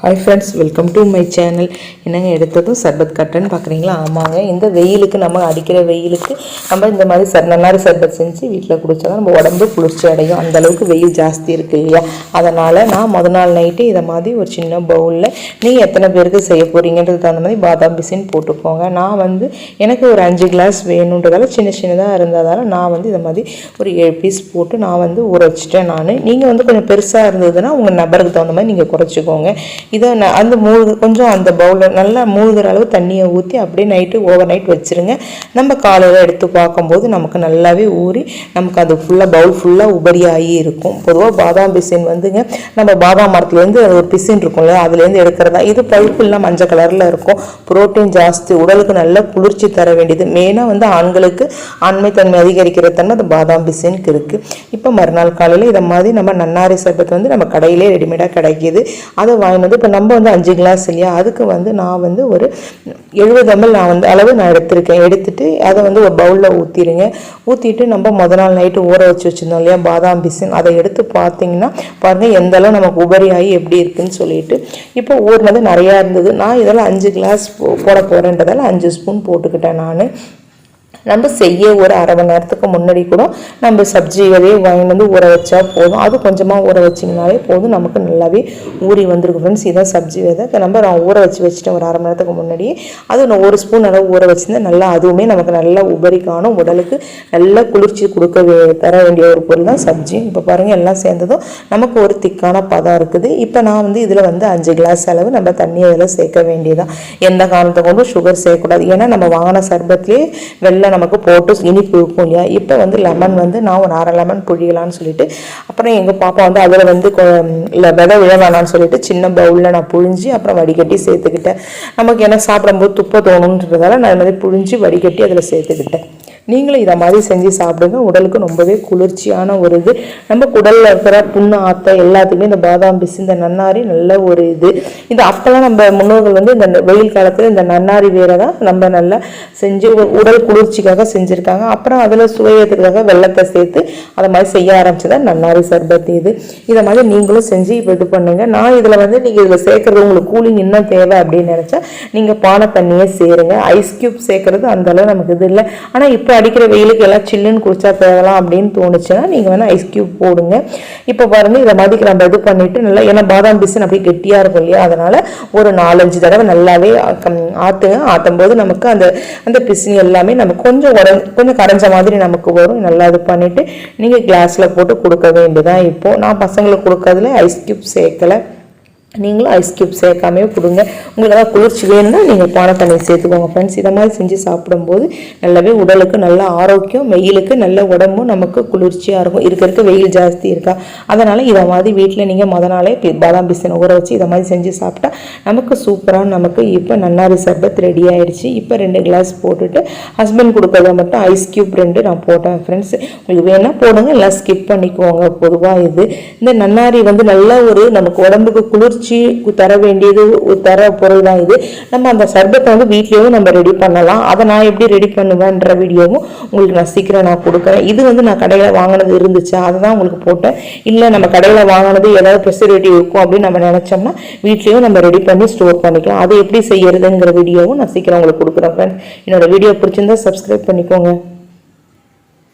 Hi friends welcome to my channel என்னங்க எடுத்ததும் சர்பத் கட்டுன்னு பார்க்குறீங்களா ஆமாங்க. இந்த வெயிலுக்கு நம்ம அடிக்கிற வெயிலுக்கு நம்ம இந்த மாதிரி சர் நன்னாரி சர்பத் செஞ்சு வீட்டில் குடிச்சா நம்ம உடம்பு குளிர்ச்சி அடையும். அந்தளவுக்கு வெயில் ஜாஸ்தி இருக்குது இல்லையா? அதனால் நான் முத நாள் நைட்டு இதை மாதிரி ஒரு சின்ன பவுலில் நீங்கள் எத்தனை பேருக்கு செய்ய போகிறீங்கன்றது தகுந்த மாதிரி பாதாம் பிசின் போட்டுக்கோங்க. நான் வந்து எனக்கு ஒரு அஞ்சு கிளாஸ் வேணுன்றதால சின்ன சின்னதாக இருந்ததால் நான் வந்து இதை மாதிரி ஒரு ஏழு பீஸ் போட்டு நான் வந்து ஊற வச்சுட்டேன் நான். நீங்கள் வந்து கொஞ்சம் பெருசாக இருந்ததுன்னா உங்கள் நபருக்கு தகுந்த மாதிரி நீங்கள் குறைச்சிக்கோங்க. இதை நான் அந்த மூழ்கு கொஞ்சம் அந்த பவுலில் நல்லா மூழ்கிற அளவு தண்ணியை ஊற்றி அப்படியே நைட்டு ஓவர் நைட் வச்சுருங்க. நம்ம காலையில் எடுத்து பார்க்கும்போது நமக்கு நல்லாவே ஊறி நமக்கு அது ஃபுல்லாக பவுல் ஃபுல்லாக உபரியாகி இருக்கும். பொதுவாக பாதாம் பிசின் வந்துங்க நம்ம பாதாம் மரத்துலேருந்து அது ஒரு பிசின் இருக்கும் இல்லையா? அதுலேருந்து எடுக்கிறதா? இது பழுப்புலாம் மஞ்சள் கலரில் இருக்கும். புரோட்டீன் ஜாஸ்தி உடலுக்கு நல்ல குளிர்ச்சி தர வேண்டியது. மெயினாக வந்து ஆண்களுக்கு ஆண்மைத்தன்மை அதிகரிக்கிற தன்மை அது பாதாம் பிசினுக்கு இருக்குது இப்போ மறுநாள் காலையில் இதை மாதிரி நம்ம நன்னாரி சர்பத் வந்து நம்ம கடையிலே ரெடிமேடாக கிடைக்கிது. அதை வாங்கினது வந்து இப்போ நம்ம வந்து அஞ்சு கிளாஸ் இல்லையா? அதுக்கு வந்து நான் வந்து ஒரு எழுபது எம்எல் நான் வந்து அளவு நான் எடுத்திருக்கேன். எடுத்துட்டு அதை வந்து ஒரு பவுலில் ஊற்றிடுங்க ஊற்றிட்டு நம்ம முத நாள் நைட்டு ஊற வச்சு வச்சுருந்தோம் இல்லையா? பாதாம் பிசின். அதை எடுத்து பார்த்தீங்கன்னா பாருங்கள் எந்த அளவு நமக்கு உபரி ஆகி எப்படி இருக்குன்னு சொல்லிட்டு. இப்போ ஊர்னது நிறையா இருந்தது. நான் இதெல்லாம் அஞ்சு கிளாஸ் போட போகிறேன்றதால அஞ்சு ஸ்பூன் போட்டுக்கிட்டேன் நான். நம்ம செய்ய ஒரு அரை மணி நேரத்துக்கு முன்னாடி கூட நம்ம சப்ஜி வாங்கி வந்து ஊற வச்சா போதும். அது கொஞ்சமாக ஊற வச்சிங்கனாலே போதும். நமக்கு நல்லாவே ஊறி வந்திருக்கும் ஃப்ரெண்ட்ஸ் இதான் சப்ஜி விதை. நம்ம நான் ஊற வச்சு வச்சுட்டேன் ஒரு அரை மணி நேரத்துக்கு முன்னாடியே அது நான் ஒரு ஸ்பூன் அளவு ஊற வச்சிருந்தேன். நல்லா அதுவுமே நமக்கு நல்லா உபரி காணும். உடலுக்கு நல்லா குளிர்ச்சி கொடுக்க வே- தர வேண்டிய ஒரு பொருள் தான் சப்ஜி. இப்போ பாருங்கள் எல்லாம் சேர்ந்ததும் நமக்கு ஒரு திக்கான பதம் இருக்குது. இப்போ நான் வந்து இதில் வந்து அஞ்சு கிளாஸ் அளவு நம்ம தண்ணியை இதில் சேர்க்க வேண்டியதான் எந்த காரணத்தை கொண்டும் சுகர் சேர்க்கக்கூடாது ஏன்னா நம்ம வாங்கின சர்பத்லேயே இதில் நமக்கு போட்டு இனிப்பு இருக்கும் இல்லையா? இப்போ வந்து லெமன் வந்து நான் ஒரு அரை லெமன் புழியலான்னு சொல்லிட்டு அப்புறம் எங்கள் பாப்பா வந்து அதில் வந்து இல்லை விதை விழ வேணாம்னு சொல்லிட்டு சின்ன பவுலில் நான் புழிஞ்சு அப்புறம் வடிகட்டி சேர்த்துக்கிட்டேன். நமக்கு என்ன சாப்பிடும்போது துப்ப தோணுன்றதால நான் அது மாதிரி புழிஞ்சு வடிகட்டி அதில் சேர்த்துக்கிட்டேன். நீங்களும் இதை மாதிரி செஞ்சு சாப்பிடுங்க. உடலுக்கு ரொம்பவே குளிர்ச்சியான ஒரு இது. நம்ம குடலில் இருக்கிற புண்ணு ஆத்த எல்லாத்துக்குமே இந்த பாதாம் பிசு இந்த நன்னாரி நல்ல ஒரு இது. இது அப்போல்லாம் நம்ம முன்னோர்கள் வந்து இந்த வெயில் காலத்தில் இந்த நன்னாரி வேரை தான் நம்ம நல்லா செஞ்சு உடல் குளிர்ச்சிக்காக செஞ்சுருக்காங்க. அப்புறம் அதில் சுவையத்துக்காக வெள்ளத்தை சேர்த்து அதை மாதிரி செய்ய ஆரம்பிச்சதா நன்னாரி சர்பத் இது. இதை மாதிரி நீங்களும் செஞ்சு இப்போ இது பண்ணுங்க. நான் இதில் வந்து நீங்கள் இதில் சேர்க்குறது உங்களுக்கு கூலிங் இன்னும் தேவை அப்படின்னு நினச்சா நீங்கள் பானை தண்ணியே சேருங்க. ஐஸ் கியூப் சேர்க்குறது அந்த அளவு நமக்கு இது இல்லை. ஆனால் இப்போ அடிக்கிற வெயிலுக்கு எல்லாம் சில்லுன்னு குடிச்சா தேவலாம் அப்படின்னு தோணுச்சுன்னா நீங்கள் வேணால் ஐஸ் கியூப் போடுங்க. இப்போ பாருங்கள் இதை மாதிரி நம்ம இது பண்ணிவிட்டு நல்லா ஏன்னா பாதாம் பிசின் அப்படியே கெட்டியாக இருக்கும் இல்லையா? அதனால் ஒரு நாலஞ்சு தடவை நல்லாவே ஆற்றுங்க ஆத்துங்க போது நமக்கு அந்த அந்த பிசின் எல்லாமே நமக்கு கொஞ்சம் உட கொஞ்சம் கரைஞ்ச மாதிரி நமக்கு வரும். நல்லா இது பண்ணிவிட்டு நீங்கள் கிளாஸில் போட்டு கொடுக்க வேண்டியதான் இப்போது நான் பசங்களுக்கு கொடுக்கறதுல ஐஸ் கியூப் சேர்க்கலை. நீங்களும் ஐஸ் கியூப் சேர்க்காமே கொடுங்க. உங்களுக்கு ஏதாவது குளிர்ச்சி வேணும்னா நீங்கள் பானை தண்ணி சேர்த்துக்கோங்க ஃப்ரெண்ட்ஸ் இதை மாதிரி செஞ்சு சாப்பிடும்போது நல்லாவே உடலுக்கு நல்ல ஆரோக்கியம் வெயிலுக்கு நல்ல உடம்பும் நமக்கு குளிர்ச்சியாக இருக்கும். இருக்க இருக்க வெயில் ஜாஸ்தி இருக்கா? அதனால் இதை மாதிரி வீட்டில் நீங்கள் மொதல் நாளே பாதாம் பிசின் ஊற வச்சு இதை மாதிரி செஞ்சு சாப்பிட்டா நமக்கு சூப்பராக நமக்கு இப்போ நன்னாரி சர்பத் ரெடி ஆகிடுச்சு இப்போ ரெண்டு கிளாஸ் போட்டுட்டு ஹஸ்பண்ட் கொடுக்கறத மட்டும் ஐஸ் கியூப் ரெண்டு நான் போட்டேன் ஃப்ரெண்ட்ஸ் உங்களுக்கு வேணா போடுங்க எல்லாம் ஸ்கிப் பண்ணிக்கோங்க. பொதுவாக இது. இந்த நன்னாரி வந்து நல்ல ஒரு நமக்கு உடம்புக்கு குளிர்ச்சி தர வேண்டியது தர பொருள் தான் இது. நம்ம அந்த சர்பத்தை வந்து வீட்லேயும் நம்ம ரெடி பண்ணலாம். அதை நான் எப்படி ரெடி பண்ணுவேன்ற வீடியோவும் உங்களுக்கு நான் சீக்கிரம் நான் கொடுக்குறேன். இது வந்து நான் கடையில் வாங்கினது இருந்துச்சு? அதை தான் உங்களுக்கு போட்டேன். இல்லை நம்ம கடையில் வாங்கினது ஏதாவது ப்ரெசர்வேட்டிவ் இருக்கும் அப்படின்னு நம்ம நினச்சோம்னா வீட்லேயும் நம்ம ரெடி பண்ணி ஸ்டோர் பண்ணிக்கலாம். அது எப்படி செய்யறதுங்கிற வீடியோவும் நான் சீக்கிரம் உங்களுக்கு கொடுக்குறேன் ஃப்ரெண்ட்ஸ் என்னோட வீடியோ பிடிச்சிருந்தா சப்ஸ்கிரைப் பண்ணிக்கோங்க.